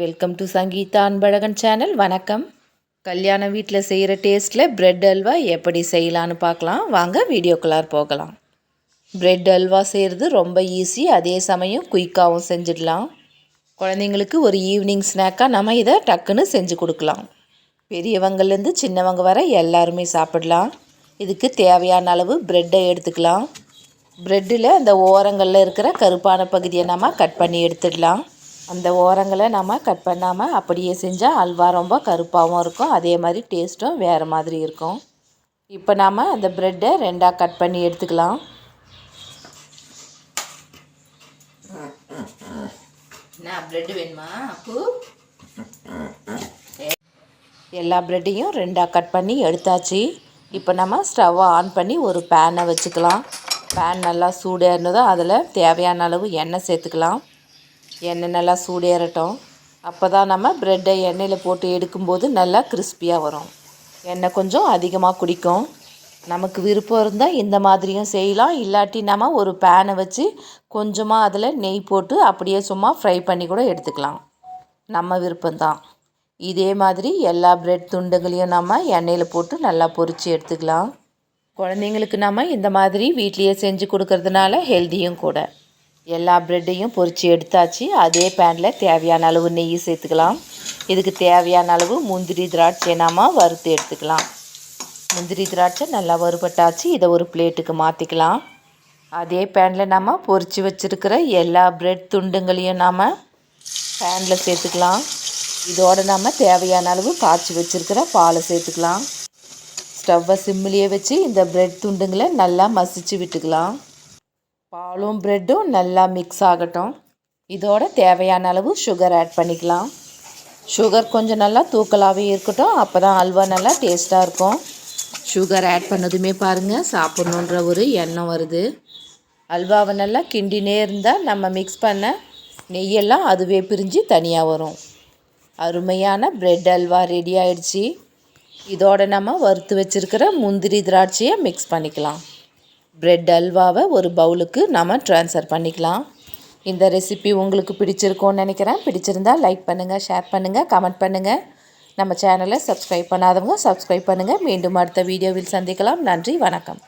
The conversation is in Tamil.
Welcome to Sangeetha Anbazhagan channel வணக்கம். கல்யாண வீட்டில் செய்கிற டேஸ்ட்டில் பிரெட் அல்வா எப்படி செய்யலான்னு பார்க்கலாம். வாங்க வீடியோக்குள்ளார் போகலாம். பிரெட் அல்வா செய்கிறது ரொம்ப ஈஸி அதே சமயம் குயிக்காகவும் செஞ்சிடலாம். குழந்தைங்களுக்கு ஒரு ஈவினிங் ஸ்நாக்காக நம்ம இதை டக்குன்னு செஞ்சு கொடுக்கலாம். பெரியவங்கள்லேருந்து சின்னவங்க வர எல்லாருமே சாப்பிடலாம். இதுக்கு தேவையான அளவு ப்ரெட்டை எடுத்துக்கலாம். ப்ரெட்டில் அந்த ஓரங்களில் இருக்கிற கருப்பான பகுதியை நம்ம கட் பண்ணி எடுத்துடலாம். அந்த ஓரங்களை நம்ம கட் பண்ணாமல் அப்படியே செஞ்சால் அல்வா ரொம்ப கருப்பாகவும் இருக்கும். அதே மாதிரி டேஸ்ட்டும் வேறு மாதிரி இருக்கும். இப்போ நாம் அந்த ப்ரெட்டை ரெண்டாக கட் பண்ணி எடுத்துக்கலாம். என்ன ப்ரெட்டு வேணுமா அப்பு? எல்லா ப்ரெட்டையும் ரெண்டாக கட் பண்ணி எடுத்தாச்சு. இப்போ நம்ம ஸ்டவ்வை ஆன் பண்ணி ஒரு பேனை வச்சுக்கலாம். பேன் நல்லா சூடேறினதும் அதில் தேவையான அளவு எண்ணெய் சேர்த்துக்கலாம். எண்ணெய் நல்லா சூடேறட்டும். அப்போ தான் நம்ம ப்ரெட்டை எண்ணெயில் போட்டு எடுக்கும்போது நல்லா கிறிஸ்பியாக வரும். எண்ணெய் கொஞ்சம் அதிகமாக குடிக்கும். நமக்கு விருப்பம் இருந்தால் இந்த மாதிரியும் செய்யலாம். இல்லாட்டி நம்ம ஒரு பேனை வச்சு கொஞ்சமாக அதில் நெய் போட்டு அப்படியே சும்மா ஃப்ரை பண்ணி கூட எடுத்துக்கலாம். நம்ம விருப்பம்தான். இதே மாதிரி எல்லா ப்ரெட் துண்டுகளையும் நம்ம எண்ணெயில் போட்டு நல்லா பொரித்து எடுத்துக்கலாம். குழந்தைங்களுக்கு நம்ம இந்த மாதிரி வீட்லேயே செஞ்சு கொடுக்கறதுனால ஹெல்த்தியும் கூட. எல்லா ப்ரெட்டையும் பொறிச்சு எடுத்தாச்சு. அதே பேனில் தேவையான அளவு நெய் சேர்த்துக்கலாம். இதுக்கு தேவையான அளவு முந்திரி திராட்சை நாம வறுத்து எடுத்துக்கலாம். முந்திரி திராட்சை நல்லா வறுபட்டாச்சு. இதை ஒரு பிளேட்டுக்கு மாற்றிக்கலாம் அதே பேனில் நாம் பொறிச்சு வச்சுருக்கிற எல்லா ப்ரெட் துண்டுங்களையும் நாம் பேனில் சேர்த்துக்கலாம். இதோடு நாம் தேவையான அளவு காய்ச்சி வச்சுருக்கிற பாலை சேர்த்துக்கலாம். ஸ்டவ்வை சிம்மிலேயே வச்சு இந்த ப்ரெட் துண்டுங்களை நல்லா மசிச்சு விட்டுக்கலாம். பாலும் ப்ரெட்டும் நல்லா மிக்ஸ் ஆகட்டும். இதோட தேவையான அளவு சுகர் ஆட் பண்ணிக்கலாம். சுகர் கொஞ்சம் நல்லா தூக்கலாகவே இருக்கட்டும். அப்போ தான் அல்வா நல்லா டேஸ்ட்டாக இருக்கும். சுகர் ஆட் பண்ணதுமே பாருங்கள் சாப்பிட்ணுன்ற ஒரு எண்ணம் வருது. அல்வாவை நல்லா கிண்டினே இருந்தால் நம்ம மிக்ஸ் பண்ண நெய்யெல்லாம் அதுவே பிரிஞ்சு தனியாக வரும். அருமையான ப்ரெட் அல்வா ரெடி ஆயிடுச்சு. இதோட நம்ம வறுத்து வச்சுருக்கிற முந்திரி திராட்சையை மிக்ஸ் பண்ணிக்கலாம். ப்ரெட் அல்வாவை ஒரு பவுலுக்கு நாம் ட்ரான்ஸ்ஃபர் பண்ணிக்கலாம். இந்த ரெசிபி உங்களுக்கு பிடிச்சிருக்கோன்னு நினைக்கிறேன். பிடிச்சிருந்தால் லைக் பண்ணுங்கள் ஷேர் பண்ணுங்கள் கமெண்ட் பண்ணுங்கள் நம்ம சேனலை சப்ஸ்கிரைப் பண்ணாதவங்க சப்ஸ்கிரைப் பண்ணுங்கள் மீண்டும் அடுத்த வீடியோவில் சந்திக்கலாம். நன்றி வணக்கம்.